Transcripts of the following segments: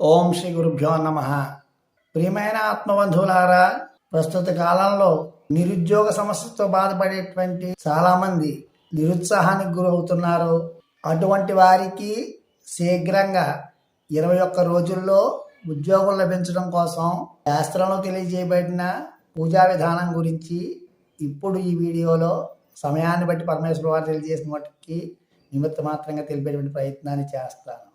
ఓం శ్రీ గురుభ్యో నమ. ప్రియమైన ఆత్మబంధువులారా ప్రస్తుత కాలంలో నిరుద్యోగ సమస్యతో బాధపడేటువంటి చాలామంది నిరుత్సాహానికి గురవుతున్నారు. అటువంటి వారికి శీఘ్రంగా ఇరవై ఒక్క రోజుల్లో ఉద్యోగం లభించడం కోసం శాస్త్రంలో తెలియజేయబడిన పూజా విధానం గురించి ఇప్పుడు ఈ వీడియోలో సమయాన్ని బట్టి పరమేశ్వర వారు తెలియజేసిన వాటికి నిమిత్త మాత్రంగా తెలిపేటువంటి ప్రయత్నాన్ని చేస్తాను.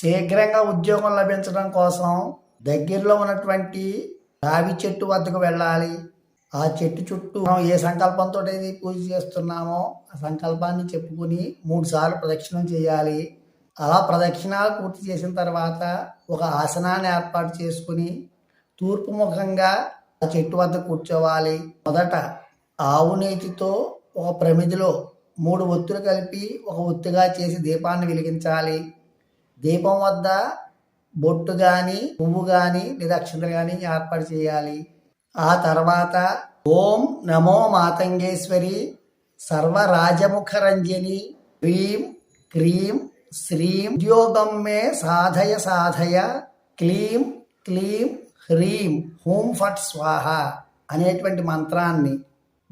శీఘ్రంగా ఉద్యోగం లభించడం కోసం దగ్గరలో ఉన్నటువంటి రావి చెట్టు వద్దకు వెళ్ళాలి. ఆ చెట్టు చుట్టూ మనం ఏ సంకల్పంతో అయితే పూజ చేస్తున్నామో ఆ సంకల్పాన్ని చెప్పుకుని మూడు సార్లు ప్రదక్షిణం చేయాలి. అలా ప్రదక్షిణాలు పూర్తి చేసిన తర్వాత ఒక ఆసనాన్ని ఏర్పాటు చేసుకుని తూర్పు ముఖంగా ఆ చెట్టు వద్ద కూర్చోవాలి. మొదట ఆవు నేతితో ఒక ప్రమిదిలో మూడు ఒత్తులు కలిపి ఒక ఒత్తుగా చేసి దీపాన్ని వెలిగించాలి. దీపం వద్ద బొట్టు కానీ పువ్వు కానీ లేదా కానీ ఏర్పాటు చేయాలి. ఆ తర్వాత ఓం నమో మాతంగేశ్వరి సర్వరాజముఖరంజని హ్రీం క్రీం శ్రీం ఉద్యోగం మే సాధయ సాధయ క్లీం క్లీం హ్రీం హూం ఫట్ స్వాహ అనేటువంటి మంత్రాన్ని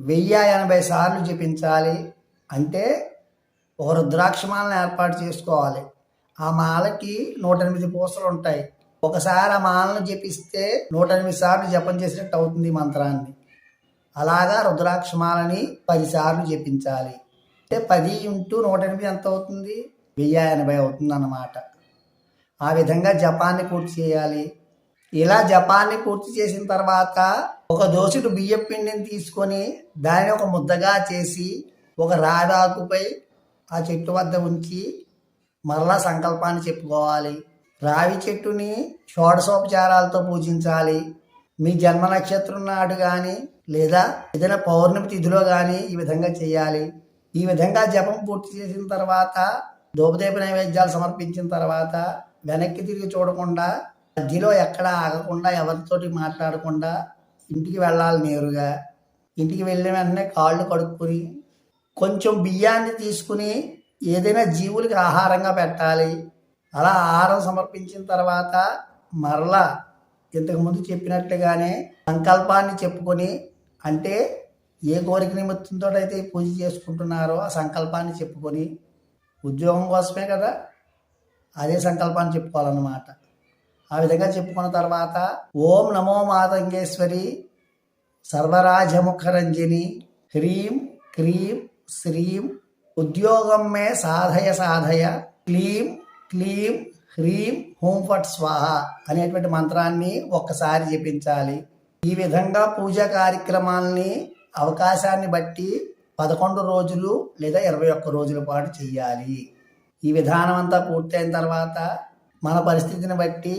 వెయ్యి ఎనభై సార్లు జపించాలి. అంటే ఒక రుద్రాక్షమాలను ఏర్పాటు చేసుకోవాలి. ఆ మాలకి నూట ఎనిమిది పూసలు ఉంటాయి ఒకసారి ఆ మాలను జపిస్తే నూట ఎనిమిది సార్లు జపం చేసినట్టు అవుతుంది మంత్రాన్ని. అలాగా రుద్రాక్షమాలని మాలని పదిసార్లు జపించాలి. అంటే పది ఇంటూ నూట ఎనిమిది ఎంత అవుతుంది? వెయ్యి ఎనభై అవుతుంది అన్నమాట ఆ విధంగా జపాన్ని పూర్తి చేయాలి. ఇలా జపాన్ని పూర్తి చేసిన తర్వాత ఒక దోసుడు బియ్యం పిండిని తీసుకొని దాన్ని ఒక ముద్దగా చేసి ఒక రాడాకుపై ఆ చెట్టు వద్ద ఉంచి మరలా సంకల్పాన్ని చెప్పుకోవాలి. రావి చెట్టుని షోడశోపచారాలతో పూజించాలి. మీ జన్మ నక్షత్రం నాడు కానీ లేదా ఏదైనా పౌర్ణమి తిథిలో కానీ ఈ విధంగా చేయాలి. ఈ విధంగా జపం పూర్తి చేసిన తర్వాత ధూపదీప నైవేద్యాలు సమర్పించిన తర్వాత వెనక్కి తిరిగి చూడకుండా మధ్యలో ఎక్కడ ఆగకుండా ఎవరితోటి మాట్లాడకుండా ఇంటికి వెళ్ళాలి నేరుగా. ఇంటికి వెళ్ళిన వెంటనే కాళ్ళు కడుక్కొని కొంచెం బియ్యాన్ని తీసుకుని ఏదైనా జీవులకి ఆహారంగా పెట్టాలి. అలా ఆహారం సమర్పించిన తర్వాత మరలా ఇంతకుముందు చెప్పినట్లుగానే సంకల్పాన్ని చెప్పుకొని అంటే ఏ కోరిక నిమిత్తంతో అయితే పూజ చేసుకుంటున్నారో ఆ సంకల్పాన్ని చెప్పుకొని ఉద్యోగం కోసమే కదా అదే సంకల్పాన్ని చెప్పుకోవాలన్నమాట. ఆ విధంగా చెప్పుకున్న తర్వాత ఓం నమో మాతంగేశ్వరి సర్వరాజముఖరంజని హ్రీం క్రీం శ్రీం ఉద్యోగం మే సాధయ సాధయ. క్లీం క్లీం హ్రీం హోం ఫట్ స్వాహ అనేటువంటి మంత్రాన్ని ఒక్కసారి జపించాలి. ఈ విధంగా పూజా కార్యక్రమాల్ని అవకాశాన్ని బట్టి పదకొండు రోజులు లేదా ఇరవై ఒక్క రోజుల పాటు చేయాలి ఈ విధానం అంతా పూర్తయిన తర్వాత మన పరిస్థితిని బట్టి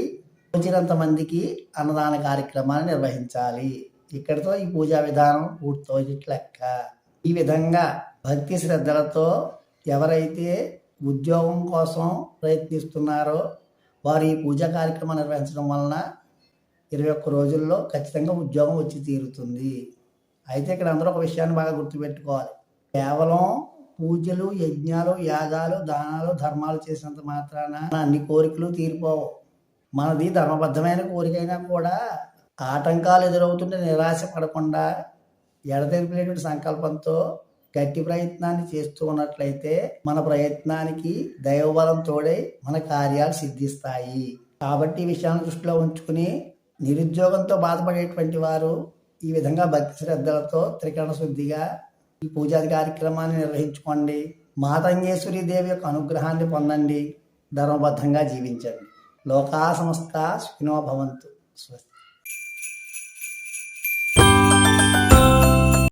వచ్చినంత మందికి అన్నదాన కార్యక్రమాన్ని నిర్వహించాలి. ఇక్కడితో ఈ పూజా విధానం పూర్తయినట్లు లెక్క. ఈ విధంగా భక్తి శ్రద్ధలతో ఎవరైతే ఉద్యోగం కోసం ప్రయత్నిస్తున్నారో వారు ఈ పూజా కార్యక్రమం నిర్వహించడం వలన ఇరవై ఒక్క రోజుల్లో ఖచ్చితంగా ఉద్యోగం వచ్చి తీరుతుంది. అయితే ఇక్కడ అందరూ ఒక విషయాన్ని బాగా గుర్తుపెట్టుకోవాలి. కేవలం పూజలు యజ్ఞాలు యాగాలు దానాలు ధర్మాలు చేసినంత మాత్రాన అన్ని కోరికలు తీరిపోవు. మనది ధర్మబద్ధమైన కోరికైనా కూడా ఆటంకాలు ఎదురవుతుంటే నిరాశ పడకుండా ఎడతెరిపినటువంటి సంకల్పంతో గట్టి ప్రయత్నాన్ని చేస్తూ ఉన్నట్లయితే మన ప్రయత్నానికి దైవబలం తోడై మన కార్యాలు సిద్ధిస్తాయి. కాబట్టి ఈ విషయాన్ని దృష్టిలో ఉంచుకుని నిరుద్యోగంతో బాధపడేటువంటి వారు ఈ విధంగా భక్తి శ్రద్ధలతో త్రికరణ శుద్ధిగా ఈ పూజాది కార్యక్రమాన్ని నిర్వహించుకోండి. మాతంగేశ్వరి దేవి యొక్క అనుగ్రహాన్ని పొందండి. ధర్మబద్ధంగా జీవించండి. లోకా సంస్థ సుఖినో భవంతు. స్వస్తి.